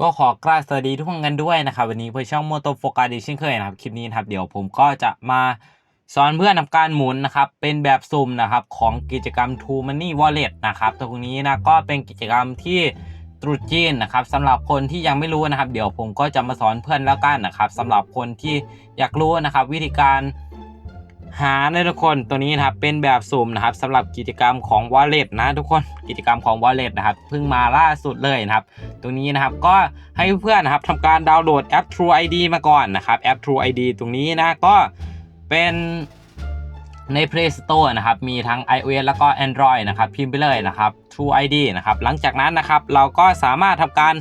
ก็ขอกราบสวัสดีทุกคนกันด้วยนะครับ วันนี้เพื่อช่องโมโตโฟกัสดีเช่นเคยนะครับคลิปนี้นะครับเดี๋ยวผมก็จะมาสอนเพื่อนทำการหมุนนะครับ เป็นแบบสุ่มนะครับของกิจกรรม True Money Wallet นะครับตรงนี้นะก็เป็นกิจกรรมที่ตรุษจีนนะครับสำหรับคนที่ยังไม่รู้นะครับ เดี๋ยวผมก็จะมาสอนเพื่อนแล้วกันนะครับสำหรับคนที่อยากรู้นะครับ วิธีการ หานะทุกคนตัวนี้นะครับเป็นแบบสุ่มนะครับสำหรับกิจกรรมของ Wallet นะทุกคนกิจกรรมของ Wallet นะครับเพิ่งมาล่าสุดเลยนะครับตรงนี้นะครับก็ให้เพื่อนนะครับทำการดาวน์โหลดแอป True ID มาก่อนนะครับแอป True ID ตรงนี้นะก็เป็นใน Play Store นะครับมีทั้ง iOS แล้วก็ Android นะครับพิมพ์ไปเลยนะครับ True ID นะครับหลังจากนั้นนะครับเราก็สามารถทำการ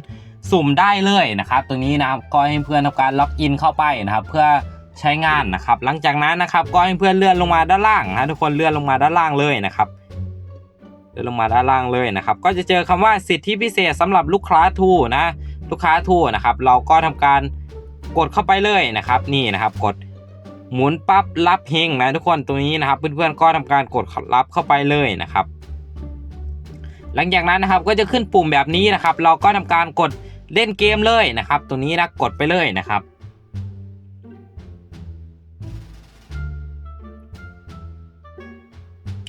สุ่มได้เลยนะครับตรงนี้นะครับก็ให้เพื่อนทำการล็อกอินเข้าไปนะครับเพื่อ ใช้งานนะครับ หลังจากนั้นนะครับก็ให้เพื่อนเลื่อนลงมาด้านล่างนะทุกคนเลื่อนลงมาด้านล่างเลยนะครับเดินลงมาด้านล่างเลยนะครับ ก็จะเจอคำว่าสิทธิพิเศษสำหรับลูกค้าทูนะลูกค้าทูนะครับ เราก็ทำการกดเข้าไปเลยนะครับ นี่นะครับกดหมุนปั๊บรับเฮงนะทุกคนตรงนี้นะครับ เพื่อนๆก็ทำการกดรับเข้าไปเลยนะครับ หลังจากนั้นนะครับก็จะขึ้นปุ่มแบบนี้นะครับ เราก็ทำการกดเล่นเกมเลยนะครับตรงนี้นะกดไปเลยนะครับ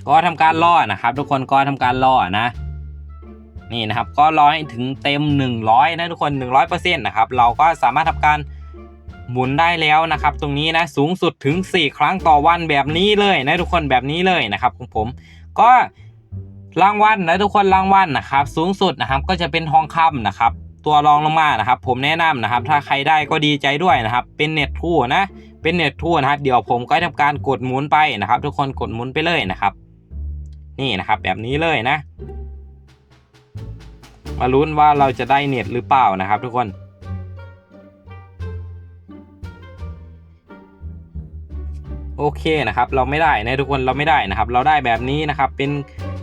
ก็ทำการล่อนะครับ ทุกคนก็ทำการล่อนะ นี่นะครับ ก็รอให้ถึงเต็ม 100 นะทุกคน 100%นะครับ เราก็สามารถทำการหมุนได้แล้วนะครับ ตรงนี้นะสูงสุดถึง 4 ครั้งต่อวันแบบนี้เลยนะทุกคนแบบนี้เลยนะครับของผม ก็รางวัลนะทุกคนรางวัลนะครับ สูงสุดนะครับก็จะเป็นทองคำนะครับ ตัวรองลงมานะครับ ผมแนะนำนะครับ ถ้าใครได้ก็ดีใจด้วยนะครับ เป็นเน็ตทูนะเป็นเน็ตทูนะครับ เดี๋ยวผมก็ทำการกดหมุนไปนะครับ ทุกคนกดหมุนไปเลยนะครับ นี่นะครับ แบบนี้เลยนะ มาลุ้นว่าเราจะได้เน็ตหรือเปล่านะครับ ทุกคนโอเคนะครับ เราไม่ได้นะทุกคนเราไม่ได้นะครับ เราได้แบบนี้นะครับ เป็น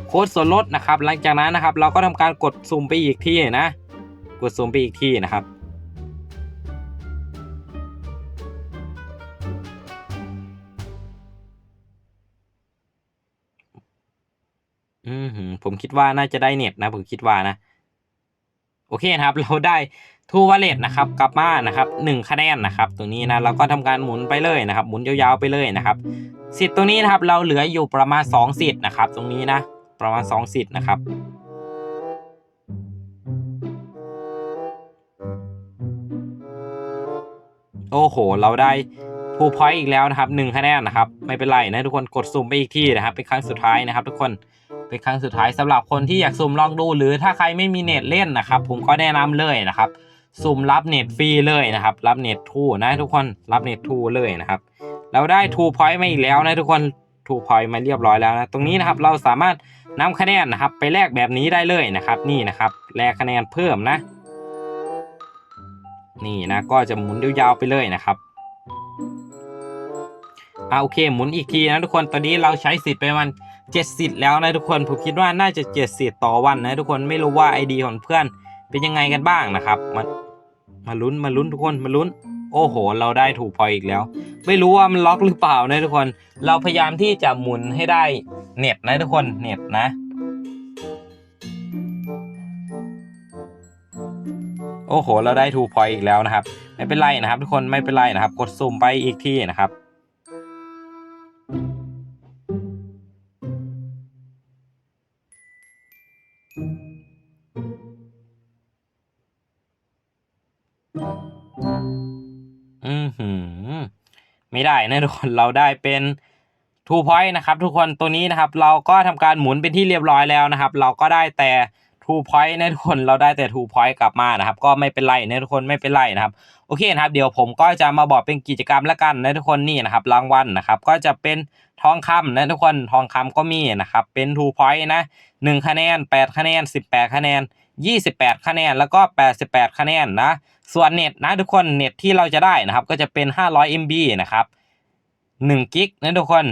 โค้ดส่วนลดนะครับ หลังจากนั้นนะครับ เราก็ทำการกดสุ่มไปอีกที่นะ กดสุ่มไปอีกที่นะครับ อืมผมคิดว่าน่าจะได้เน็ตนะ ผมคิดว่านะ โอเคนะครับ เราได้ทูวาเลตนะครับ กลับมานะครับหนึ่งคะแนนนะครับตรงนี้นะเราก็ทำการหมุนไปเลยนะครับ หมุนยาวๆไปเลยนะครับ สิทธิ์ตรงนี้นะครับ เราเหลืออยู่ประมาณ 2 สิทธิ์นะครับ ตรงนี้นะ ประมาณ 2 สิทธิ์นะครับโอ้โห เราได้ ทูพอยต์อีกแล้วนะครับหนึ่งคะแนนนะครับไม่เป็นไรนะทุกคนกดสุ่มไปอีกที่นะครับเป็นครั้งสุดท้ายนะครับ ทุกคนเป็นครั้งสุดท้ายสำหรับคนที่อยากสุ่มลองดู หรือถ้าใครไม่มีเน็ตเล่นนะครับ ผมก็แนะนำเลยนะครับสุ่มรับเน็ตฟรีเลยนะครับ รับเน็ตทูนะทุกคนรับเน็ตทูเลยนะครับเราได้ทูพอยต์มาอีกแล้วนะทุกคนทูพอยต์มาเรียบร้อยแล้วนะตรงนี้นะครับเราสามารถนำคะแนนนะครับไปแลกแบบนี้ได้เลยนะครับ นี่นะครับแลกคะแนนเพิ่มนะ นี่นะก็จะหมุนยาวๆไปเลยนะครับ อ่าโอเคหมุนอีกทีนะทุกคนตอนนี้เราใช้สิทธิ์ไปมันเจ็ดสิทธิ์แล้วนะทุกคนผมคิดว่าน่าจะเจ็ดสิทธิ์ต่อวันนะทุกคนไม่รู้ว่าไอดีของเพื่อนเป็นยังไงกันบ้างนะครับ มามาลุ้นมาลุ้นทุกคนมาลุ้น โอ้โห เราได้ถูกพอยอีกแล้ว ไม่รู้ว่ามันล็อกหรือเปล่านะทุกคน เราพยายามที่จะหมุนให้ได้เน็ตนะทุกคนเน็ตนะ โอ้โห เราได้ทูพอยอีกแล้วนะครับ ไม่เป็นไรนะครับ ทุกคนไม่เป็นไรนะครับ กดสุ่มไปอีกทีนะครับ อือหือ ไม่ได้นะทุกคนเราได้เป็นทูพอยต์นะครับ ทุกคนตัวนี้นะครับ เราก็ทำการหมุนเป็นที่เรียบร้อยแล้วนะครับ เราก็ได้แต่ทูพอยต์นะทุกคนเราได้แต่ทูพอยต์กลับมานะครับ ก็ไม่เป็นไรนะทุกคนไม่เป็นไรนะครับ โอเคนะครับ เดี๋ยวผมก็จะมาบอกเป็นกิจกรรมแล้วกันนะทุกคนนี่นะครับ รางวัลนะครับ ก็จะเป็น ทองคำนะทุกคนทองคำก็มีนะครับเป็นทูพอยต์นะหนึ่งคะแนนแปดคะแนนสิบแปดคะแนนยี่สิบแปดคะแนนแล้วก็แปดสิบแปดคะแนนนะส่วนเน็ตนะทุกคนเน็ตที่เราจะได้นะครับก็จะเป็น 500 MB นะครับ1กิกนะทุกคน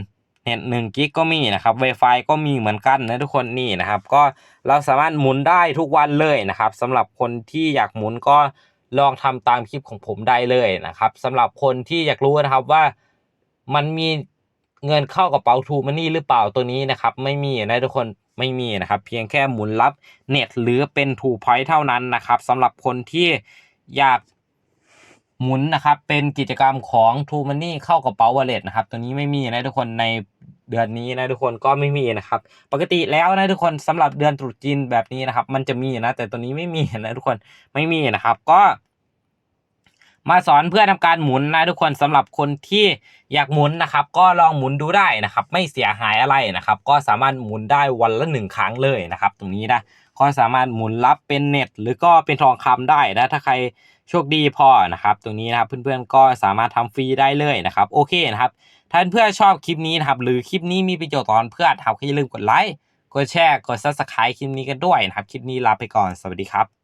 เน็ต1กิกก็มีนะครับ Wi-Fi ก็มีเหมือนกันนะทุกคนนี่นะครับก็เราสามารถหมุนได้ทุกวันเลยนะครับสำหรับคนที่อยากหมุนก็ลองทำตามคลิปของผมได้เลยนะครับสำหรับคนที่อยากรู้นะครับว่ามันมี เงินเข้ากระเป๋าทูมันนี่หรือเปล่าตัวนี้นะครับ ไม่มีนะทุกคนไม่มีนะครับ เพียงแค่หมุนรับเน็ตหรือเป็น True Point เท่านั้นนะครับสำหรับคนที่อยากหมุนนะครับ เป็นกิจกรรมของ True Money เข้ากระเป๋า Wallet นะครับ ตัวนี้ไม่มีนะทุกคนในเดือนนี้นะทุกคนก็ไม่มีนะครับ ปกติแล้วนะทุกคนสำหรับเดือนตรุษจีนแบบนี้นะครับ มันจะมีนะแต่ตัวนี้ไม่มีนะทุกคนไม่มีนะครับ ก็ มาสอนเพื่อทำการหมุนนะทุกคนสำหรับคนที่อยากหมุนนะครับ ก็ลองหมุนดูได้นะครับ ไม่เสียหายอะไรนะครับ ก็สามารถหมุนได้วันละหนึ่งครั้งเลยนะครับ ตรงนี้นะก็สามารถหมุนรับเป็นเน็ต หรือก็เป็นทองคำได้นะถ้าใครโชคดีพอนะครับ ตรงนี้นะครับเพื่อนๆก็สามารถทำฟรีได้เลยนะครับ โอเคนะครับถ้าเพื่อนชอบคลิปนี้นะครับ หรือคลิปนี้มีประโยชน์ต่อเพื่อนนะครับก็อย่าลืมกดไลค์กดแชร์กด subscribe คลิปนี้กันด้วยนะครับ คลิปนี้ลาไปก่อนสวัสดีครับ